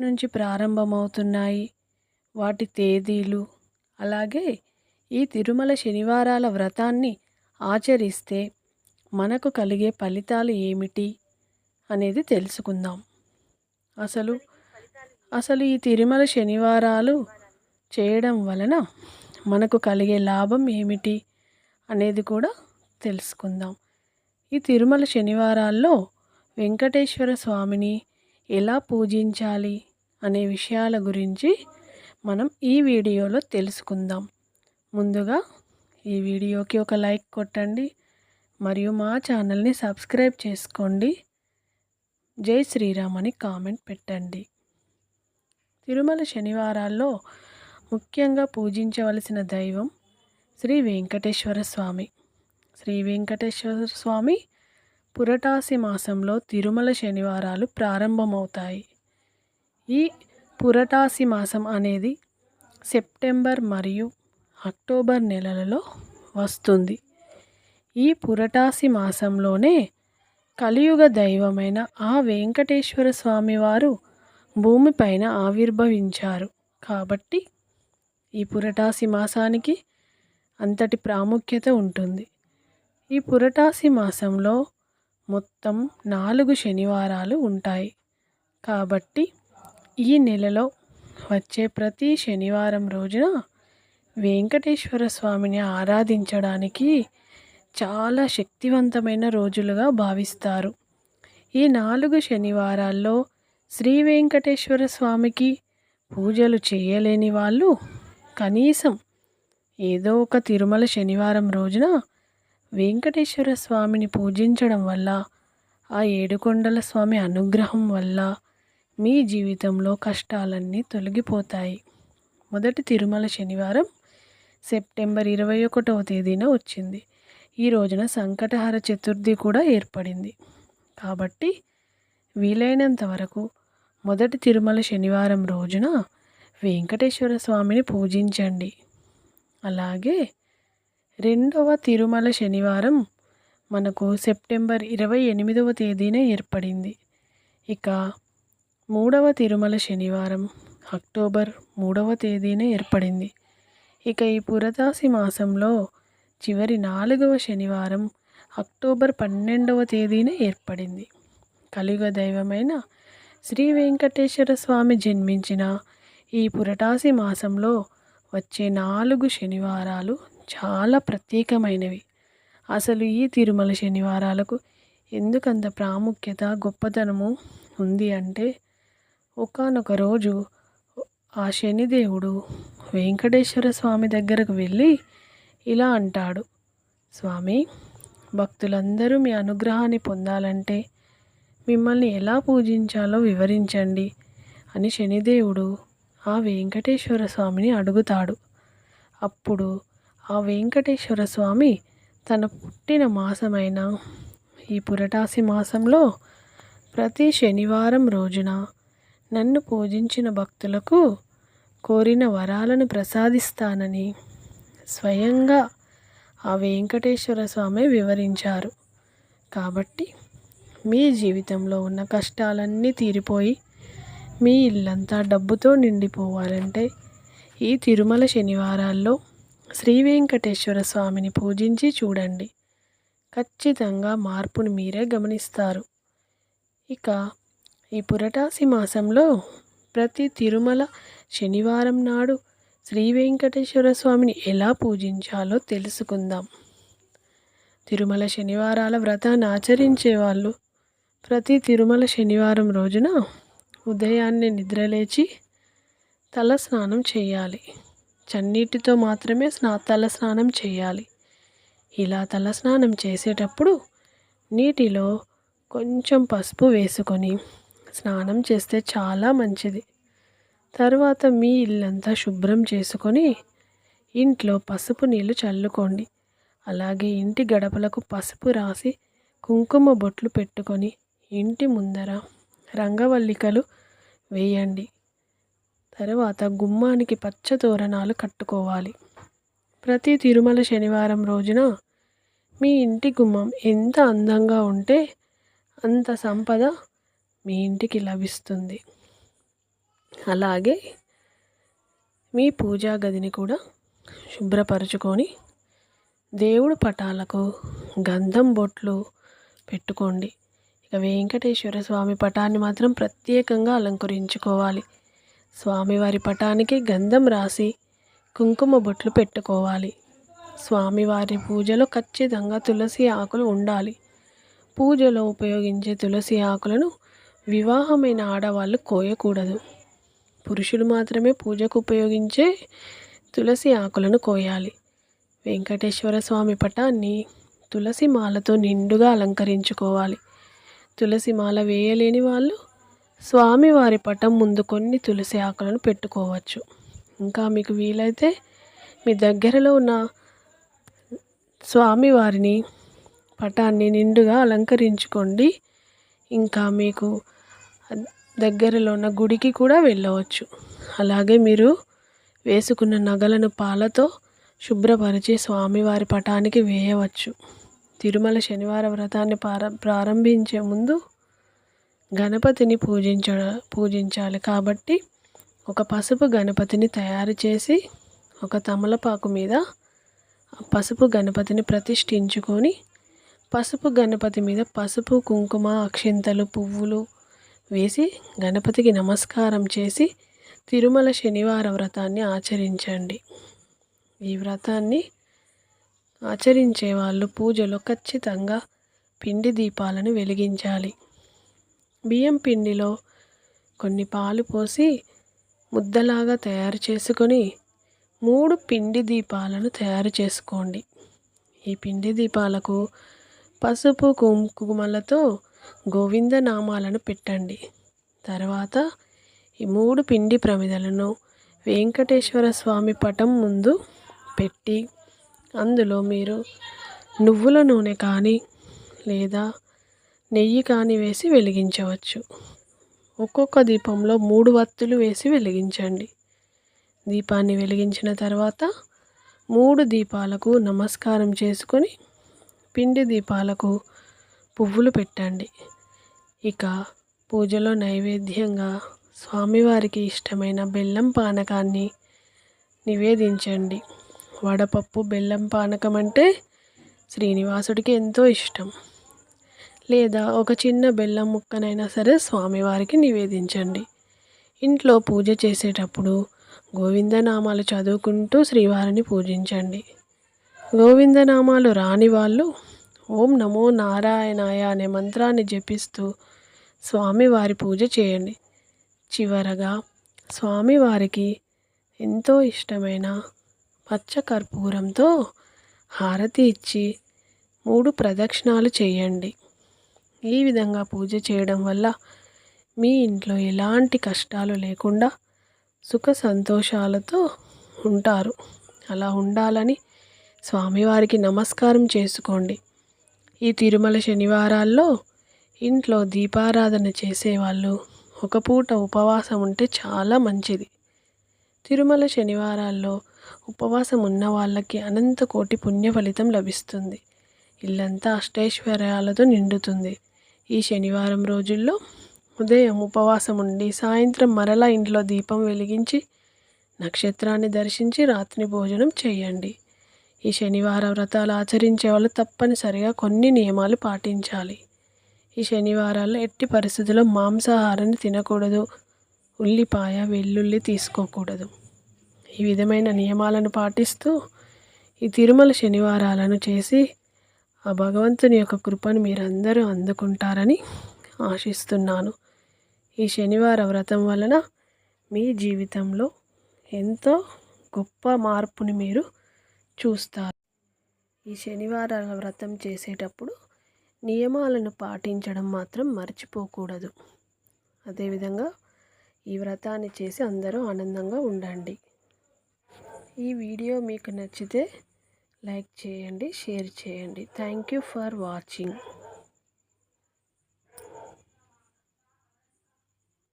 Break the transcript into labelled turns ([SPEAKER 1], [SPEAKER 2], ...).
[SPEAKER 1] నుంచి ప్రారంభమవుతున్నాయి. వాటి తేదీలు అలాగే ఈ తిరుమల శనివారాల వ్రతాన్ని ఆచరిస్తే మనకు కలిగే ఫలితాలు ఏమిటి అనేది తెలుసుకుందాం. అసలు అసలు ఈ తిరుమల శనివారాలు చేయడం వలన మనకు కలిగే లాభం ఏమిటి అనేది కూడా తెలుసుకుందాం. ఈ తిరుమల శనివారాల్లో వెంకటేశ్వర స్వామిని ఎలా పూజించాలి? అనే విషయాల గురించి మనం ఈ వీడియోలో తెలుసుకుందాం. ముందుగా ఈ వీడియోకి ఒక లైక్ కొట్టండి మరియు మా ఛానల్ని సబ్స్క్రైబ్ చేసుకోండి. జై శ్రీరామ్ అని కామెంట్ పెట్టండి. తిరుమల శనివారాల్లో ముఖ్యంగా పూజించవలసిన దైవం శ్రీ వెంకటేశ్వర స్వామి. శ్రీ వెంకటేశ్వర స్వామి పురటాసి మాసంలో తిరుమల శనివారాలు ప్రారంభమవుతాయి. ఈ పురటాసి మాసం అనేది సెప్టెంబర్ మరియు అక్టోబర్ నెలలలో వస్తుంది. ఈ పురటాసి మాసంలోనే కలియుగ దైవమైన ఆ వెంకటేశ్వర స్వామి వారు భూమిపైన ఆవిర్భవించారు. కాబట్టి ఈ పురటాసి మాసానికి అంతటి ప్రాముఖ్యత ఉంటుంది. ఈ పురటాసి మాసంలో మొత్తం నాలుగు శనివారాలు ఉంటాయి. కాబట్టి ఈ నెలలో వచ్చే ప్రతి శనివారం రోజున వెంకటేశ్వర స్వామిని ఆరాధించడానికి చాలా శక్తివంతమైన రోజులుగా భావిస్తారు. ఈ నాలుగు శనివారాల్లో శ్రీ వెంకటేశ్వర స్వామికి పూజలు చేయలేని వాళ్ళు కనీసం ఏదో ఒక తిరుమల శనివారం రోజున వెంకటేశ్వర స్వామిని పూజించడం వల్ల ఆ ఏడుకొండల స్వామి అనుగ్రహం వల్ల మీ జీవితంలో కష్టాలన్నీ తొలగిపోతాయి. మొదటి తిరుమల శనివారం సెప్టెంబర్ ఇరవై ఒకటవ తేదీన వచ్చింది. ఈ రోజున సంకటహర చతుర్థి కూడా ఏర్పడింది. కాబట్టి వీలైనంత వరకు మొదటి తిరుమల శనివారం రోజున వెంకటేశ్వర స్వామిని పూజించండి. అలాగే రెండవ తిరుమల శనివారం మనకు సెప్టెంబర్ ఇరవై ఎనిమిదవ తేదీన ఏర్పడింది. ఇక మూడవ తిరుమల శనివారం అక్టోబర్ మూడవ తేదీన ఏర్పడింది. ఇక ఈ పురతాసి మాసంలో చివరి నాలుగవ శనివారం అక్టోబర్ పన్నెండవ తేదీన ఏర్పడింది. కలియుగ దైవమైన శ్రీ వెంకటేశ్వర స్వామి జన్మించిన ఈ పురటాసి మాసంలో వచ్చే నాలుగు శనివారాలు చాలా ప్రత్యేకమైనవి. అసలు ఈ తిరుమల శనివారాలకు ఎందుకంత ప్రాముఖ్యత గొప్పతనము ఉంది అంటే ఒకనొక రోజు ఆ శనిదేవుడు వెంకటేశ్వర స్వామి దగ్గరకు వెళ్ళి ఇలా అంటాడు స్వామి భక్తులందరూ మీ అనుగ్రహాన్ని పొందాలంటే మిమ్మల్ని ఎలా పూజించాలో వివరించండి అని శనిదేవుడు ఆ వెంకటేశ్వర స్వామిని అడుగుతాడు. అప్పుడు ఆ వెంకటేశ్వర స్వామి తన పుట్టిన మాసమైన ఈ పురటాసి మాసంలో ప్రతి శనివారం రోజున నన్ను పూజించిన భక్తులకు కోరిన వరాలను ప్రసాదిస్తానని స్వయంగా ఆ వెంకటేశ్వర స్వామి వివరించారు. కాబట్టి మీ జీవితంలో ఉన్న కష్టాలన్నీ తీరిపోయి మీ ఇల్లంతా డబ్బుతో నిండిపోవాలంటే ఈ తిరుమల శనివారాల్లో శ్రీ వెంకటేశ్వర స్వామిని పూజించి చూడండి. ఖచ్చితంగా మార్పును మీరే గమనిస్తారు. ఇక ఈ పురటాసి మాసంలో ప్రతి తిరుమల శనివారం నాడు శ్రీ వెంకటేశ్వర స్వామిని ఎలా పూజించాలో తెలుసుకుందాం. తిరుమల శనివారాల వ్రతాన్ని ఆచరించే వాళ్ళు ప్రతి తిరుమల శనివారం రోజున ఉదయాన్నే నిద్రలేచి తల స్నానం చేయాలి. చన్నీటితో మాత్రమే స్నా తల స్నానం చేయాలి. ఇలా తల స్నానం చేసేటప్పుడు నీటిలో కొంచెం పసుపు వేసుకొని స్నానం చేస్తే చాలా మంచిది. తర్వాత మీ ఇల్లంతా శుభ్రం చేసుకొని ఇంట్లో పసుపు నీళ్ళు చల్లుకోండి. అలాగే ఇంటి గడపలకు పసుపు రాసి కుంకుమ బొట్లు పెట్టుకొని ఇంటి ముందర రంగవల్లికలు వేయండి. తర్వాత గుమ్మానికి పచ్చ తోరణాలు కట్టుకోవాలి. ప్రతి తిరుమల శనివారం రోజున మీ ఇంటి గుమ్మం ఎంత అందంగా ఉంటే అంత సంపద మీ ఇంటికి లభిస్తుంది. అలాగే మీ పూజా గదిని కూడా శుభ్రపరచుకొని దేవుడు పటాలకు గంధం బొట్లు పెట్టుకోండి. ఇక వెంకటేశ్వర స్వామి పటాన్ని మాత్రం ప్రత్యేకంగా అలంకరించుకోవాలి. స్వామివారి పటానికి గంధం రాసి కుంకుమ బొట్లు పెట్టుకోవాలి. స్వామివారి పూజలో ఖచ్చితంగా తులసి ఆకులు ఉండాలి. పూజలో ఉపయోగించే తులసి ఆకులను వివాహమైన ఆడవాళ్ళు కోయకూడదు. పురుషులు మాత్రమే పూజకు ఉపయోగించే తులసి ఆకులను కోయాలి. వెంకటేశ్వర స్వామి పటాన్ని తులసి మాలతో నిండుగా అలంకరించుకోవాలి. తులసి మాల వేయలేని వాళ్ళు స్వామివారి పటం ముందు కొన్ని తులసి ఆకులను పెట్టుకోవచ్చు. ఇంకా మీకు వీలైతే మీ దగ్గరలో ఉన్న స్వామివారిని పటాన్ని నిండుగా అలంకరించుకోండి. ఇంకా మీకు దగ్గరలో ఉన్న గుడికి కూడా వెళ్ళవచ్చు. అలాగే మీరు వేసుకున్న నగలను పాలతో శుభ్రపరిచి స్వామివారి పటానికి వేయవచ్చు. తిరుమల శనివార వ్రతాన్ని ప్రారంభించే ముందు గణపతిని పూజించ పూజించాలి. కాబట్టి ఒక పసుపు గణపతిని తయారు చేసి ఒక తమలపాకు మీద పసుపు గణపతిని ప్రతిష్ఠించుకొని పసుపు గణపతి మీద పసుపు కుంకుమ అక్షింతలు పువ్వులు వేసి గణపతికి నమస్కారం చేసి తిరుమల శనివార వ్రతాన్ని ఆచరించండి. ఈ వ్రతాన్ని ఆచరించే వాళ్ళు పూజలో ఖచ్చితంగా పిండి దీపాలను వెలిగించాలి. బియ్యం పిండిలో కొన్ని పాలు పోసి ముద్దలాగా తయారు చేసుకొని మూడు పిండి దీపాలను తయారు చేసుకోండి. ఈ పిండి దీపాలకు పసుపు కుంకుమలతో గోవింద నామాలను పెట్టండి. తర్వాత ఈ మూడు పిండి ప్రమిదలను వెంకటేశ్వర స్వామి పటం ముందు పెట్టి అందులో మీరు నువ్వుల నూనె కానీ లేదా నెయ్యి కానీ వేసి వెలిగించవచ్చు. ఒక్కొక్క దీపంలో మూడు వత్తులు వేసి వెలిగించండి. దీపాన్ని వెలిగించిన తర్వాత మూడు దీపాలకు నమస్కారం చేసుకొని పిండి దీపాలకు పువ్వులు పెట్టండి. ఇక పూజలో నైవేద్యంగా స్వామివారికి ఇష్టమైన బెల్లం పానకాన్ని నివేదించండి. వడపప్పు బెల్లం పానకం అంటే శ్రీనివాసుడికి ఎంతో ఇష్టం. లేదా ఒక చిన్న బెల్లం ముక్కనైనా సరే స్వామివారికి నివేదించండి. ఇంట్లో పూజ చేసేటప్పుడు గోవిందనామాలు చదువుకుంటూ శ్రీవారిని పూజించండి. గోవిందనామాలు రాని వాళ్ళు ఓం నమో నారాయణాయ అనే మంత్రాన్ని జపిస్తూ స్వామివారి పూజ చేయండి. చివరగా స్వామివారికి ఎంతో ఇష్టమైన పచ్చ కర్పూరంతో హారతి ఇచ్చి మూడు ప్రదక్షిణాలు చేయండి. ఈ విధంగా పూజ చేయడం వల్ల మీ ఇంట్లో ఎలాంటి కష్టాలు లేకుండా సుఖ సంతోషాలతో ఉంటారు. అలా ఉండాలని స్వామివారికి నమస్కారం చేసుకోండి. ఈ తిరుమల శనివారాల్లో ఇంట్లో దీపారాధన చేసేవాళ్ళు. ఒక పూట ఉపవాసం ఉంటే చాలా మంచిది. తిరుమల శనివారాల్లో ఉపవాసం ఉన్న వాళ్ళకి అనంత కోటి పుణ్య ఫలితం లభిస్తుంది. ఇల్లంతా అష్టైశ్వర్యాలతో నిండుతుంది. ఈ శనివారం రోజుల్లో ఉదయం ఉపవాసం ఉండి సాయంత్రం మరలా ఇంట్లో దీపం వెలిగించి నక్షత్రాన్ని దర్శించి రాత్రి భోజనం చేయండి. ఈ శనివార వ్రతాలు ఆచరించే వాళ్ళు తప్పనిసరిగా కొన్ని నియమాలు పాటించాలి. ఈ శనివారాల్లో ఎట్టి పరిస్థితుల్లో మాంసాహారాన్ని తినకూడదు. ఉల్లిపాయ వెల్లుల్లి తీసుకోకూడదు. ఈ విధమైన నియమాలను పాటిస్తూ ఈ తిరుమల శనివారాలను చేసి ఆ భగవంతుని యొక్క కృపను మీరందరూ అందుకుంటారని ఆశిస్తున్నాను. ఈ శనివార వ్రతం వలన మీ జీవితంలో ఎంతో గొప్ప మార్పుని మీరు చూస్తారు. ఈ శనివారాల వ్రతం చేసేటప్పుడు నియమాలను పాటించడం మాత్రం మర్చిపోకూడదు. అదేవిధంగా ఈ వ్రతాన్ని చేసి అందరూ ఆనందంగా ఉండండి. ఈ వీడియో మీకు నచ్చితే లైక్ చేయండి షేర్ చేయండి. Thank you for watching.